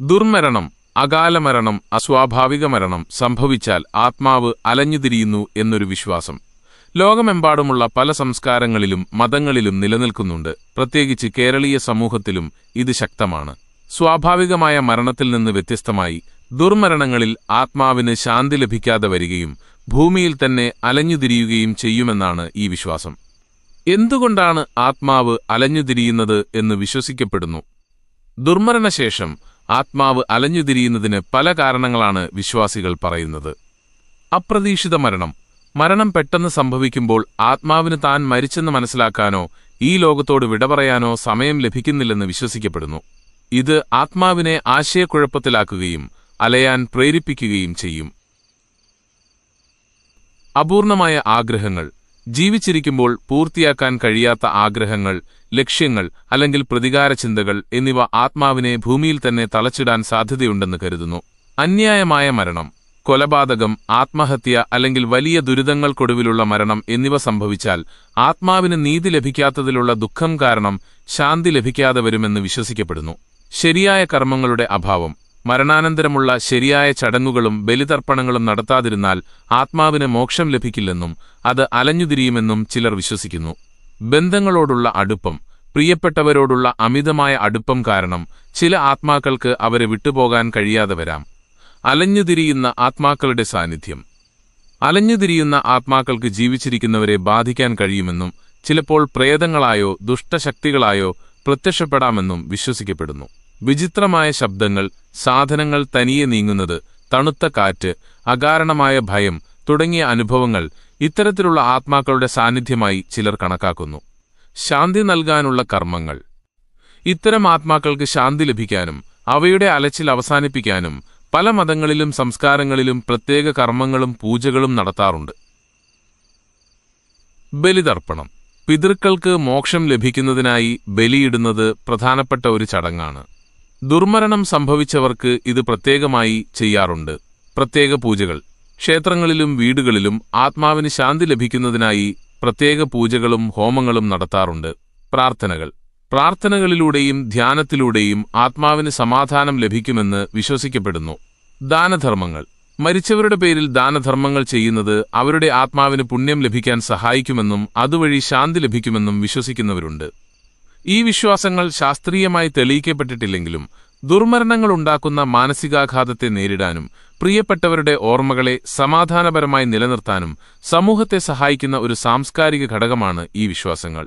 ദുർമരണം അകാലമരണം അസ്വാഭാവിക മരണം സംഭവിച്ചാൽ ആത്മാവ് അലഞ്ഞുതിരിയുന്നു എന്നൊരു വിശ്വാസം. ലോകമെമ്പാടുമുള്ള പല സംസ്കാരങ്ങളിലും മതങ്ങളിലും നിലനിൽക്കുന്നുണ്ട്. പ്രത്യേകിച്ച് കേരളീയ സമൂഹത്തിലും ഇത് ശക്തമാണ്. സ്വാഭാവികമായ മരണത്തിൽ നിന്ന് വ്യത്യസ്തമായി ദുർമരണങ്ങളിൽ ആത്മാവിന് ശാന്തി ലഭിക്കാതെ വരികയും ഭൂമിയിൽ തന്നെ അലഞ്ഞുതിരിയുകയും ചെയ്യുമെന്നാണ് ഈ വിശ്വാസം. എന്തുകൊണ്ടാണ് ആത്മാവ് അലഞ്ഞുതിരിയുന്നത് എന്ന് വിശ്വസിക്കപ്പെടുന്നു? ദുർമരണശേഷം ആത്മാവ് അലഞ്ഞുതിരിയുന്നതിന് പല കാരണങ്ങളാണ് വിശ്വാസികൾ പറയുന്നത്. അപ്രതീക്ഷിത മരണം. മരണം പെട്ടെന്ന് സംഭവിക്കുമ്പോൾ ആത്മാവിന് താൻ മരിച്ചെന്ന് മനസ്സിലാക്കാനോ ഈ ലോകത്തോട് വിട പറയാനോ സമയം ലഭിക്കുന്നില്ലെന്ന് വിശ്വസിക്കപ്പെടുന്നു. ഇത് ആത്മാവിനെ ആശയക്കുഴപ്പത്തിലാക്കുകയും അലയാൻ പ്രേരിപ്പിക്കുകയും ചെയ്യും. അപൂർണമായ ആഗ്രഹങ്ങൾ. ജീവിച്ചിരിക്കുമ്പോൾ പൂർത്തിയാക്കാൻ കഴിയാത്ത ആഗ്രഹങ്ങൾ ലക്ഷ്യങ്ങൾ അല്ലെങ്കിൽ പ്രതികാര ചിന്തകൾ എന്നിവ ആത്മാവിനെ ഭൂമിയിൽ തന്നെ തളച്ചിടാൻ സാധ്യതയുണ്ടെന്ന് കരുതുന്നു. അന്യായമായ മരണം കൊലപാതകം ആത്മഹത്യ അല്ലെങ്കിൽ വലിയ ദുരിതങ്ങൾക്കൊടുവിലുള്ള മരണം എന്നിവ സംഭവിച്ചാൽ ആത്മാവിന് നീതി ലഭിക്കാത്തതിലുള്ള ദുഃഖം കാരണം ശാന്തി ലഭിക്കാതെ വരുമെന്ന് വിശ്വസിക്കപ്പെടുന്നു. ശരിയായ കർമ്മങ്ങളുടെ അഭാവം മരണാനന്തരമുള്ള ശരിയായ ചടങ്ങുകളും ബലിതർപ്പണങ്ങളും നടത്താതിരുന്നാൽ ആത്മാവിന് മോക്ഷം ലഭിക്കില്ലെന്നും അത് അലഞ്ഞുതിരിയുമെന്നും ചിലർ വിശ്വസിക്കുന്നു. ബന്ധങ്ങളോടുള്ള അടുപ്പം പ്രിയപ്പെട്ടവരോടുള്ള അമിതമായ അടുപ്പം കാരണം ചില ആത്മാക്കൾക്ക് അവരെ വിട്ടുപോകാൻ കഴിയാതെ വരാം. അലഞ്ഞുതിരിയുന്ന ആത്മാക്കളുടെ സാന്നിധ്യം. അലഞ്ഞുതിരിയുന്ന ആത്മാക്കൾക്ക് ജീവിച്ചിരിക്കുന്നവരെ ബാധിക്കാൻ കഴിയുമെന്നും ചിലപ്പോൾ പ്രേതങ്ങളായോ ദുഷ്ടശക്തികളായോ പ്രത്യക്ഷപ്പെടാമെന്നും വിശ്വസിക്കപ്പെടുന്നു. വിചിത്രമായ ശബ്ദങ്ങൾ സാധനങ്ങൾ തനിയെ നീങ്ങുന്നത് തണുത്ത കാറ്റ് അകാരണമായ ഭയം തുടങ്ങിയ അനുഭവങ്ങൾ ഇത്തരത്തിലുള്ള ആത്മാക്കളുടെ സാന്നിധ്യമായി ചിലർ കണക്കാക്കുന്നു. ശാന്തി നൽകാനുള്ള കർമ്മങ്ങൾ. ഇത്തരം ആത്മാക്കൾക്ക് ശാന്തി ലഭിക്കാനും അവയുടെ അലച്ചിൽ അവസാനിപ്പിക്കാനും പല മതങ്ങളിലും സംസ്കാരങ്ങളിലും പ്രത്യേക കർമ്മങ്ങളും പൂജകളും നടത്താറുണ്ട്. ബലിതർപ്പണം. പിതൃക്കൾക്ക് മോക്ഷം ലഭിക്കുന്നതിനായി ബലിയിടുന്നത് പ്രധാനപ്പെട്ട ഒരു ചടങ്ങാണ്. ദുർമരണം സംഭവിച്ചവർക്ക് ഇത് പ്രത്യേകമായി ചെയ്യാറുണ്ട്. പ്രത്യേക പൂജകൾ. ക്ഷേത്രങ്ങളിലും വീടുകളിലും ആത്മാവിന് ശാന്തി ലഭിക്കുന്നതിനായി പ്രത്യേക പൂജകളും ഹോമങ്ങളും നടത്താറുണ്ട്. പ്രാർത്ഥനകൾ. പ്രാർത്ഥനകളിലൂടെയും ധ്യാനത്തിലൂടെയും ആത്മാവിന് സമാധാനം ലഭിക്കുമെന്ന് വിശ്വസിക്കപ്പെടുന്നു. ദാനധർമ്മങ്ങൾ. മരിച്ചവരുടെ പേരിൽ ദാനധർമ്മങ്ങൾ ചെയ്യുന്നത് അവരുടെ ആത്മാവിന് പുണ്യം ലഭിക്കാൻ സഹായിക്കുമെന്നും അതുവഴി ശാന്തി ലഭിക്കുമെന്നും വിശ്വസിക്കുന്നവരുണ്ട്. ഈ വിശ്വാസങ്ങൾ ശാസ്ത്രീയമായി തെളിയിക്കപ്പെട്ടിട്ടില്ലെങ്കിലും ദുർമരണങ്ങൾ ഉണ്ടാക്കുന്ന മാനസികാഘാതത്തെ നേരിടാനും പ്രിയപ്പെട്ടവരുടെ ഓർമ്മകളെ സമാധാനപരമായി നിലനിർത്താനും സമൂഹത്തെ സഹായിക്കുന്ന ഒരു സാംസ്കാരിക ഘടകമാണ് ഈ വിശ്വാസങ്ങൾ.